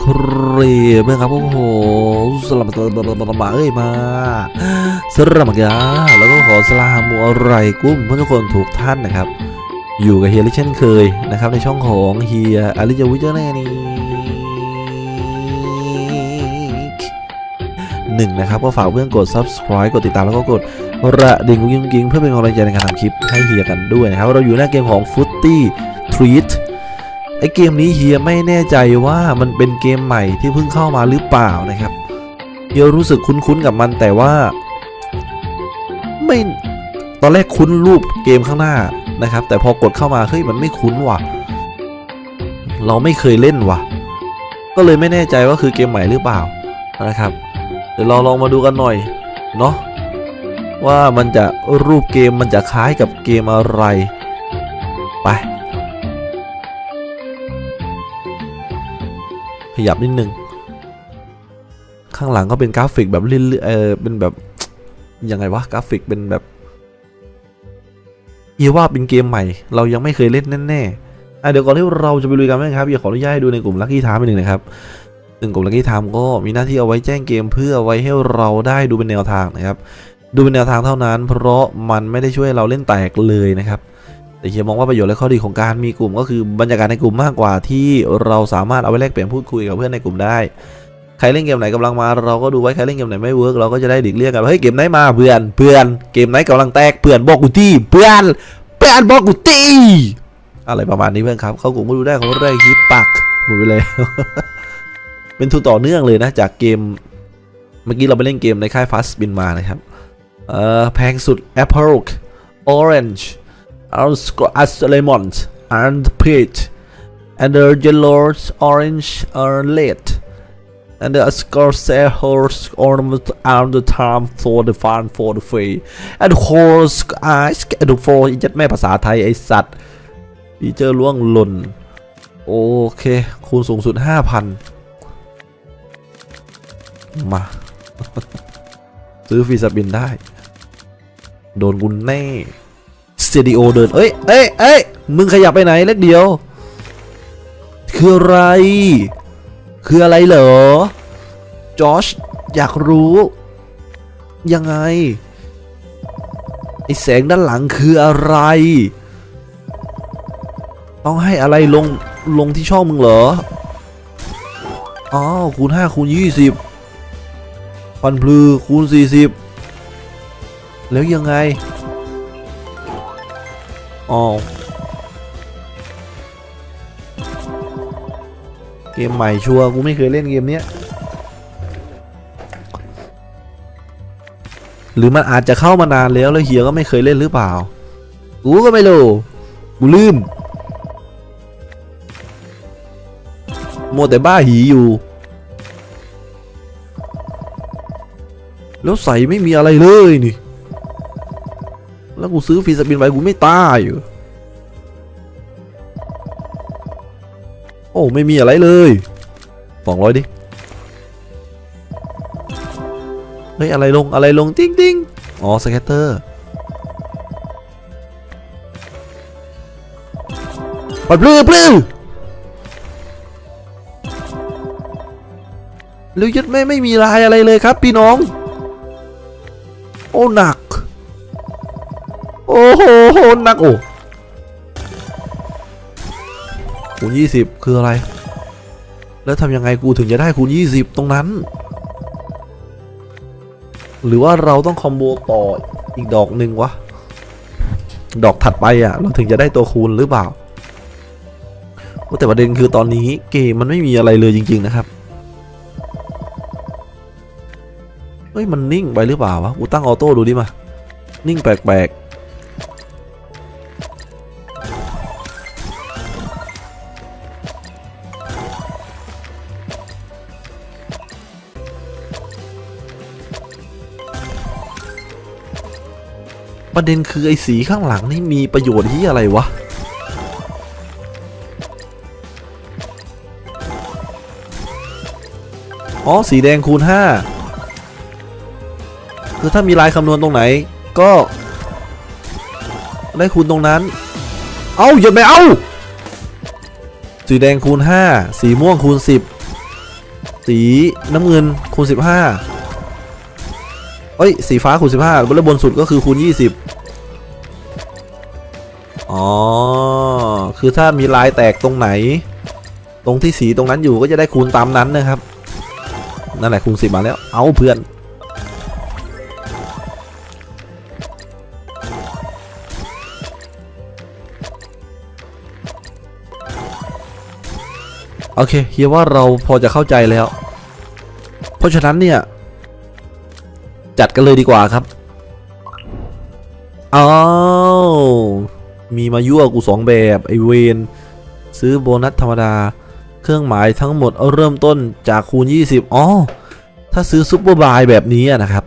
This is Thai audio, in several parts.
เครเมื่อครับโอ้โหสลับมาเอ้ยมาสลับมากาแล้วก็ขอสลามูอะไรกุ้มเพื่อนทุกคนทุกท่านนะครับ อยู่กับเฮียลิเช่นเคยนะครับในช่องของเฮียอริยวิจารณ์นี่หนึ่งนะครับก็ฝากเพื่อนกด subscribe กดติดตามแล้วก็กดระดิ่งกิ้งกิ้งเพื่อเป็นกำลังใจในการทำคลิปให้เฮียกันด้วยนะครับ เราอยู่หน้าเกมของ Footy Treat ไอเกมนี้เฮียไม่แน่ใจว่ามันเป็นเกมใหม่ที่เพิ่งเข้ามาหรือเปล่านะครับเฮียรู้สึกคุ้นๆกับมันแต่ว่า ไม่ตอนแรกคุ้นรูปเกมข้างหน้านะครับ แต่พอกดเข้ามาเฮ้ยมันไม่คุ้นว่ะ เราไม่เคยเล่นว่ะ ก็เลยไม่แน่ใจว่าคือเกมใหม่หรือเปล่านะครับ เดี๋ยวเราลองมาดูกันหน่อยเนาะว่ามันจะรูปเกมมันจะคล้ายกับเกมอะไร ไป ขยับนิดนึง ข้างหลังก็เป็นกราฟิกแบบเรื่อยเออเป็นแบบยังไงวะกราฟิกเป็นแบบเอียว่าเป็นเกมใหม่ เรายังไม่เคยเล่นแน่ๆอะเดี๋ยวก่อนที่เราจะไปลุยกันนะครับอยากขออนุญาตให้ดูในกลุ่มลัคกี้ทามไปหนึ่งนะครับซึ่งกลุ่มลัคกี้ทามก็มีหน้าที่เอาไว้แจ้งเกมเพื่อไว้ให้เราได้ดูเป็นแนวทางนะครับ ดูเป็นแนวทางเท่านั้น เพราะมันไม่ได้ช่วยเราเล่นแตกเลยนะครับ แต่เฮียมองว่าประโยชน์และข้อดีของการมีกลุ่มก็คือบรรยากาศในกลุ่มมากกว่าที่เราสามารถเอาไว้แลกเปลี่ยนพูดคุยกับเพื่อนในกลุ่มได้ ใครเล่นเกมไหนกำลังมา เราก็ดูไว้ใครเล่นเกมไหนไม่เวิร์กเราก็จะได้ดิกเรียกกันว่าเฮ้ยเกมไหนมาเพื่อนเพื่อนเกมไหนกำลังแตกเพื่อนบอกกูทีเพื่อนเพื่อนบอกกูทีอะไรประมาณนี้เพื่อนครับ เข้ากลุ่มก็ดูได้ของได้คลิปปักหมดไปเลยเป็นทุนต่อเนื่องเลยนะจากเกมเมื่อกี้เราไปเล่นเกมในค่าย Fast Spin มานะครับเออแพงสุด Apple Orange Ascalemont and peach and the yellow orange are red and the scarcely horse ornament on the time for the fun for the free and horse eyes and for ยัดแม่ภาษาไทยไอสัตว์ฟีเจอร์ล่วงหล่น โอเค คูณสูงสุด 5,000 มา ซื้อฟีสปินได้ โดนกุนแน่ สเตดิโอเดิน เอ้ย เอ้ย เอ้ย มึงขยับไปไหนเล็กเดียว คืออะไร คืออะไรเหรอ จอชอยากรู้ ยังไง ไอแสงด้านหลังคืออะไร ต้องให้อะไรลง ลงที่ช่องมึงเหรอ อ๋อ คูณ 5 คูณ 20พันพลือคูณ 40 แล้วยังไง อ๋อเกมใหม่ชัวร์กูไม่เคยเล่นเกมเนี้ยหรือมันอาจจะเข้ามานานแล้วแล้วเฮียก็ไม่เคยเล่นหรือเปล่า กูก็ไม่รู้ กูลืมมัวแต่บ้าหีอยู่ แล้วใส่ไม่มีอะไรเลยนี่ แล้วกูซื้อฟรีสปินไปกูไม่ตายอยู่ โอ้ไม่มีอะไรเลยสองร้อยดิ เฮ้ยอะไรลงอะไรลงติ้งติ้งอ๋อสแกตเตอร์ปัดปลื้อปลื้อแล้วยัดไม่ไม่มีลายอะไรเลยครับ พี่น้อง โอ้หนัก โอ้โหนักโอ้คูณยี่สิบคืออะไร แล้วทำยังไงกูถึงจะได้คูณยี่สิบตรงนั้น หรือว่าเราต้องคอมโบต่ออีกดอกหนึ่งวะ ดอกถัดไปอะ เราถึงจะได้ตัวคูณหรือเปล่าแต่ประเด็นคือตอนนี้เกมมันไม่มีอะไรเลยจริง ๆ นะครับ เฮ้ย มันนิ่งไปหรือเปล่าวะ กูตั้งออโต้ดูดิมา นิ่งแปลก ประเด็นคือไอ้สีข้างหลังนี่มีประโยชน์ที่อะไรวะ อ๋อ สีแดงคูณ 5 คือถ้ามีลายคำนวณตรงไหน ก็ ได้คูณตรงนั้น เอาหยุดไปเอาสีแดงคูณ 5 สีม่วงคูณ 10 สีน้ำเงินคูณสิบห้าเอ้ย สีฟ้าคูณสิบห้าแล้วบนสุดก็คือคูณยี่สิบ อ๋อ คือถ้ามีลายแตกตรงไหน ตรงที่สีตรงนั้นอยู่ก็จะได้คูณตามนั้นนะครับ นั่นแหละคูณสิบมาแล้ว เอาเพื่อน โอเคเฮียว่าเราพอจะเข้าใจแล้ว เพราะฉะนั้นเนี่ย จัดกันเลยดีกว่าครับอ้าว มีมายั่วกูสองแบบไอเวนซื้อโบนัสธรรมดา เครื่องหมายทั้งหมดเริ่มต้นจากคูณ 20อ๋อถ้าซื้อซุปเปอร์บายแบบนี้นะครับ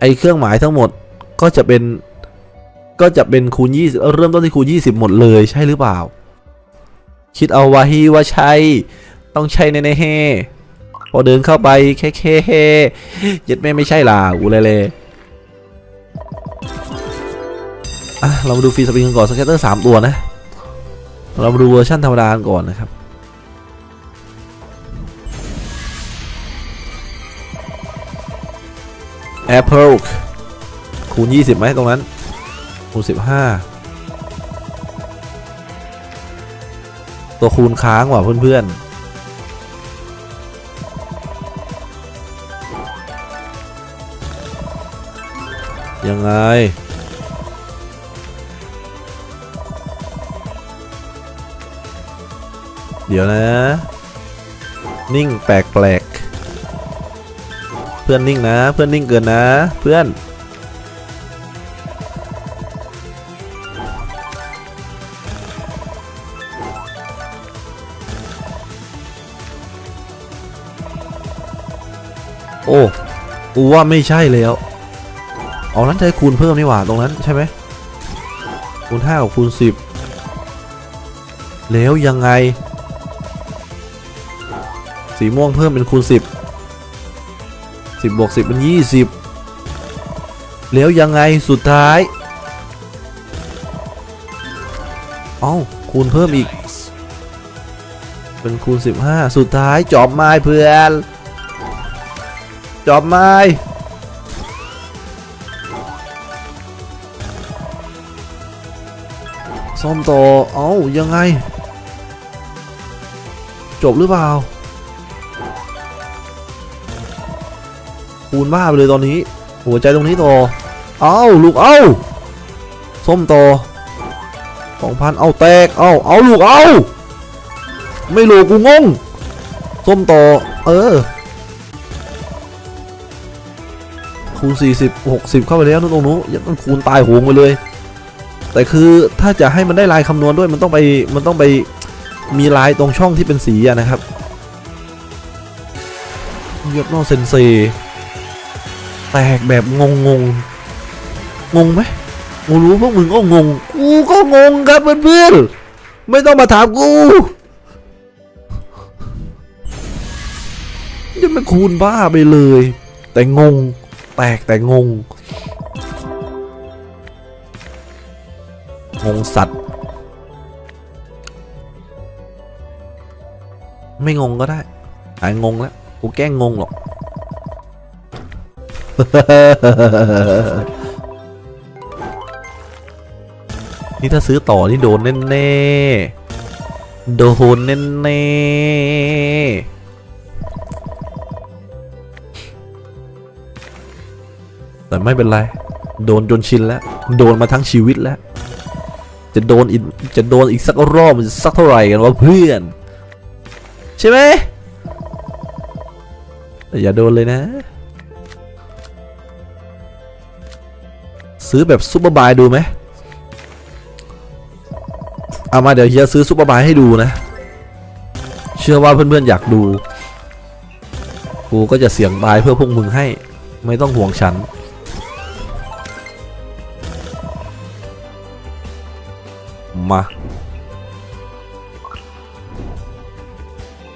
ไอเครื่องหมายทั้งหมดก็จะเป็นก็จะเป็นคูณ 20 เริ่มต้นที่คูณ 20 หมดเลยใช่หรือเปล่า คิดเอาไว้ว่าใช่ ต้องใช่แน่ๆเฮพอเดินเข้าไปแค่แค่เฮยัดแม่ไม่ใช่ล่ะอูเลยเลย อะเรามาดูฟรีสปริงกันก่อนสเก็ตเตอร์สามตัวนะ เรามาดูเวอร์ชันธรรมดากันก่อนนะครับ Apple คูณ 20ไหมตรงนั้นคูณ 15 ตัวคูณค้างว่ะเพื่อนๆ ยังไง เดี๋ยวนะ นิ่งแปลกแปลกๆเพื่อนนิ่งนะ เพื่อนนิ่งเกินนะ เพื่อน โอ้กูว่าไม่ใช่แล้วเอานั้นใช้คูณเพิ่มนี่หว่าตรงนั้นใช่ไหมคูณ5กับคูณ10แล้วยังไง สีม่วงเพิ่มเป็นคูณ10 10บวก10เป็น20 แล้วยังไงสุดท้ายเอ้าคูณเพิ่มอีก เป็นคูณ 15 สุดท้ายจอบไม้เพื่อนจอบไม้ซ่อมต่อเอ้ายังไง จบหรือเปล่า คูณบ้าไปเลยตอนนี้หัวใจตรงนี้ต่อเอ้าลูกเอ้าส้มต่อสองพันเอาแตกเอ้าเอาลูกเอ้าไม่ลูกกูงงส้มต่อเออคูณ 40 60 เข้าไปแล้วนู่นตรงนู้นยังต้องคูณตายโหงไปเลย แต่คือถ้าจะให้มันได้ลายคำนวณด้วยมันต้องไปมันต้องไปมีลายตรงช่องที่เป็นสีะนะครับเยกนอกเซนเซ แตกแบบงงงงงงไหมกูรู้พวกมึงก็งง กูก็งงครับเพื่อนๆ ไม่ต้องมาถามกูจะไม่คูณบ้าไปเลย แต่งง แตกแต่งง งงสัตว์ ไม่งงก็ได้หายงงแล้ว กูแกล้งงงหรอก นี่ถ้าซื้อต่อนี่โดนแน่ๆ โดนแน่ๆแต่ไม่เป็นไร โดนจนชินแล้ว โดนมาทั้งชีวิตแล้ว จะโดนอีกจะโดนอีกสักรอบสักเท่าไหร่กันวะเพื่อน ใช่ไหม อย่าโดนเลยนะ ซื้อแบบซุปเปอร์บายดูไหมเอามาเดี๋ยวเฮียซื้อซุปเปอร์บายให้ดูนะ เชื่อว่าเพื่อนๆอยากดู กูก็จะเสี่ยงตายเพื่อพวกมึงให้ ไม่ต้องห่วงฉันมา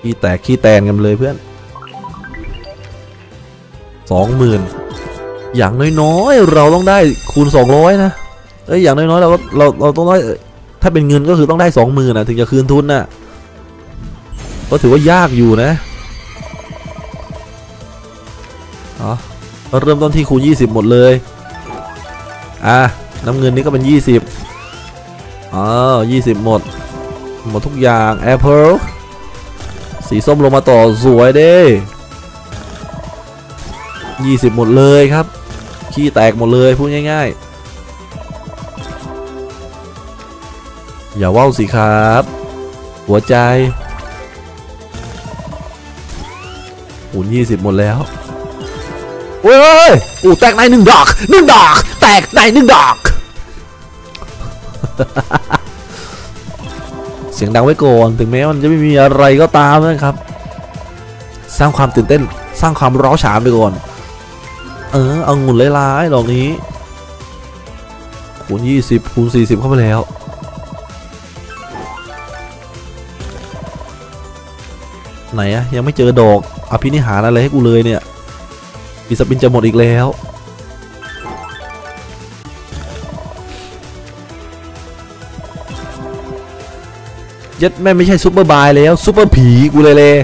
ขี้แตกขี้แตนกันเลยเพื่อนสองหมื่น อย่างน้อยๆ เราต้องได้คูณสองร้อยนะเอ้ยอย่างน้อยๆเราก็เราเราต้องได้ถ้าเป็นเงินก็คือต้องได้สองหมื่นนะถึงจะคืนทุนนะก็ถือว่ายากอยู่นะอ๋อเริ่มต้นที่คูณ 20 หมดเลย อะน้ำเงินนี่ก็เป็น 20อ๋อ20 หมด หมดทุกอย่าง Apple สีส้มลงมาต่อสวยเด้20 หมดเลยครับ ขี้แตกหมดเลยพูดง่ายๆ อย่าว่าวสิครับ หัวใจหูน20หมดแล้วเว้ยอูแตกในหนึ่งดอกหนึ่งดอก แตกในหนึ่งดอก เสียงดังไว้ก่อนถึงแม้มันจะไม่มีอะไรก็ตามนะครับ สร้างความตื่นเต้น สร้างความร้าวฉานไปก่อน เออเอางุ่นร้ายๆดอกนี้คูณ20คูณ40 เข้าไปแล้ว ไหนอะยังไม่เจอดอกอภินิหารอะไรให้กูเลยเนี่ยมีสปินจะหมดอีกแล้วยัดแม่ไม่ใช่ซุปเปอร์บายแล้วซุปเปอร์ผีกูเลยเลย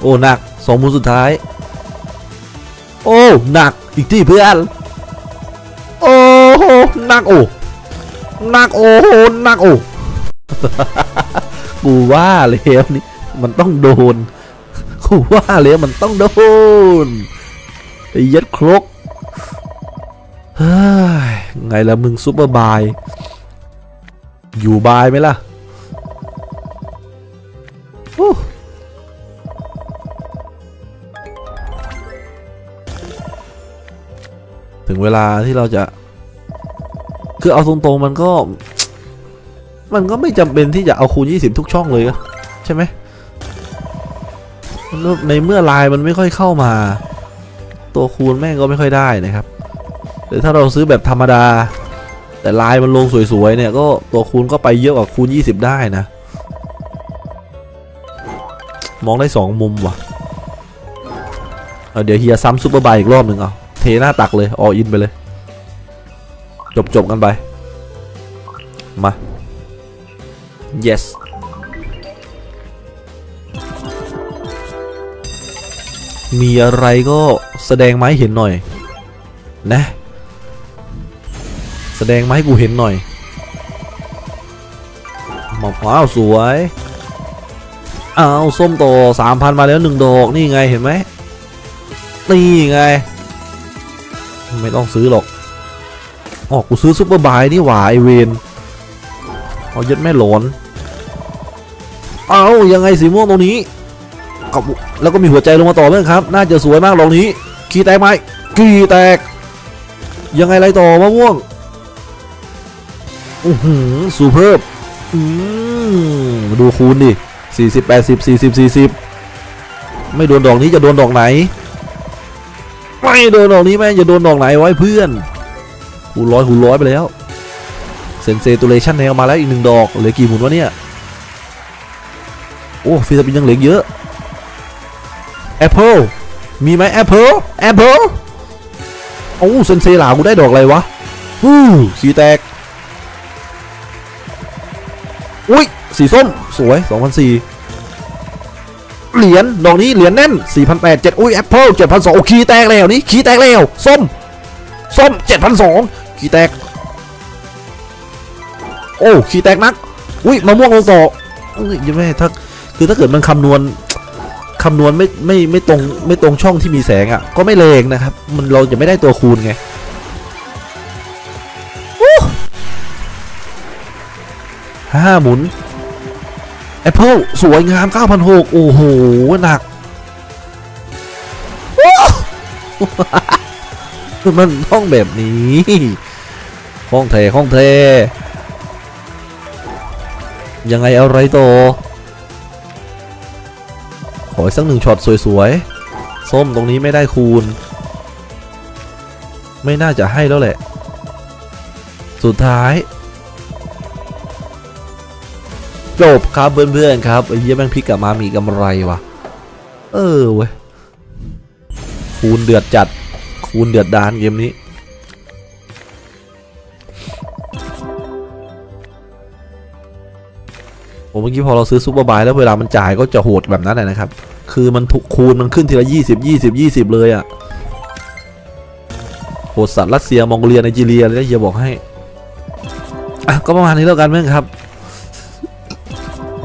โอ้หนักสองมูลสุดท้าย โอ้หนักอีกที่เพื่อนโอ้โหหนักโอ้หนักโอ้โหหนักโอ้กูว่าแล้วนี่มันต้องโดนกูว่าแล้วมันต้องโดนไอ้ยัดครกเฮ้ยไงละมึงซุปเปอร์บายอยู่บายไหมล่ะโถึงเวลาที่เราจะ คือเอาตรงๆมันก็ มันก็ไม่จำเป็นที่จะเอาคูณ 20 ทุกช่องเลยอะใช่ไหมในเมื่อลายมันไม่ค่อยเข้ามา ตัวคูณแม่งก็ไม่ค่อยได้นะครับหรือถ้าเราซื้อแบบธรรมดา แต่ลายมันลงสวยๆเนี่ยก็ตัวคูณก็ไปเยอะกว่าคูณ 20 ได้นะ มองได้สองมุมว่ะเเดี๋ยวเฮียซ้ำซุปเปอร์บายอีกรอบหนึ่งเอา เทหน้าตักเลยออินไปเลย จบจบๆกันไป มา yes มีอะไรก็แสดงไม้เห็นหน่อย นะ แสดงไมาให้กูเห็นหน่อยมะพร้าวสวยอ้าวส้มโตสามพันมาแล้วหนึ่งดอก นี่ไงเห็นไหมนี่ไง ไม่ต้องซื้อหรอกอ๋อกูซื้อซุปเปอร์บายนี่หว่าไอเวนเอายัดแม่หลอนเอายังไงสีม่วงตรงนี้กับแล้วก็มีหัวใจลงมาต่อเนื่องครับ น่าจะสวยมากลองนี้ ขี่แตกไหมขี่แตก ยังไงไรต่อมะม่วงอือหือสูเพิ่มอืมดูคูณดิสี่สิบแปดสิบสี่สิบสี่สิบไม่โดนดอกนี้จะโดนดอกไหน ไม่โดนดอกนี้แม่งจะโดนดอกไหนไว้เพื่อนหูร้อยหูร้อยไปแล้วเซนเซตูเลชันแนวมาแล้วอีกหนึ่งดอกเหลือกี่หมุนวะเนี่ย โอ้ฟิสปินยังเหลือเยอะ Apple มีไหม Apple Apple โอ้เซนเซหลากูได้ดอกอะไรวะฮู้สีแตก อุ้ยสีส้ม สวย 2004 เหรียญดอกนี้เหรียญแน่น4,800 7อุ้ย Apple 7,200โอ้ขีแตกแล้วนี่ขีแตกแล้วส้มส้ม7,200ขีแตก โอ้ขีแตกนักอุ้ยมะม่วงลงต่ออุ้ยยังไม่ถ้าคือถ้าเกิดมันคำนวณคำนวณไม่ไม่ไม่ตรงไม่ตรงช่องที่มีแสงอะ่ะ ก็ไม่เลงนะครับ มันเราจะไม่ได้ตัวคูณไงห้าหมุน Apple สวยงาม 9,600 โอ้โห หนักมันห้องแบบนี้ ห้องเทห้องเท ยังไงอะไรต่อขออีกสักหนึ่งช็อตสวยๆ ส้มตรงนี้ไม่ได้คูณ ไม่น่าจะให้แล้วแหละ สุดท้าย จบครับเพื่อนๆครับไอ้เหี้ยแม่งพลิกกลับมามีกำไรวะเออเว้ยคูณเดือดจัดคูณเดือดดานเกมนี้ผมเมื่อกี้พอเราซื้อซุปเปอร์บายแล้วเวลามันจ่ายก็จะโหดแบบนั้นแหละนะครับ คือมันถูกคูณมันขึ้นทีละ20 20 20เลยอะ่ะโหดสัตว์รัสเซียมองโกเลียไนจีเรียเลยนะเฮียบอกให้ อะก็ประมาณนี้แล้วกันเพื่อนครับ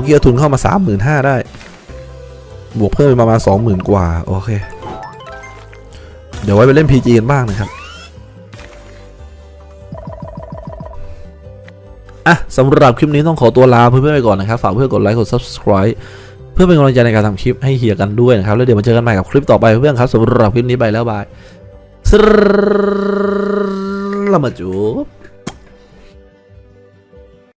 มื่อกี้เอาทุนเข้ามาสามหมื่นห้าได้ บวกเพิ่มไปประมาณสองหมื่นกว่า โอเค เดี๋ยวไว้ไปเล่น PG กันบ้างนะครับ อะสำหรับคลิปนี้ต้องขอตัวลาเพื่อนๆไปก่อนนะครับ ฝากเพื่อนกดไลค์กด subscribe เพื่อเป็นกำลังใจในการทำคลิปให้เฮียกันด้วยนะครับ แล้วเดี๋ยวมาเจอกันใหม่กับคลิปต่อไปเพื่อนๆครับสำหรับคลิปนี้ไปแล้วบายสลามาจูบ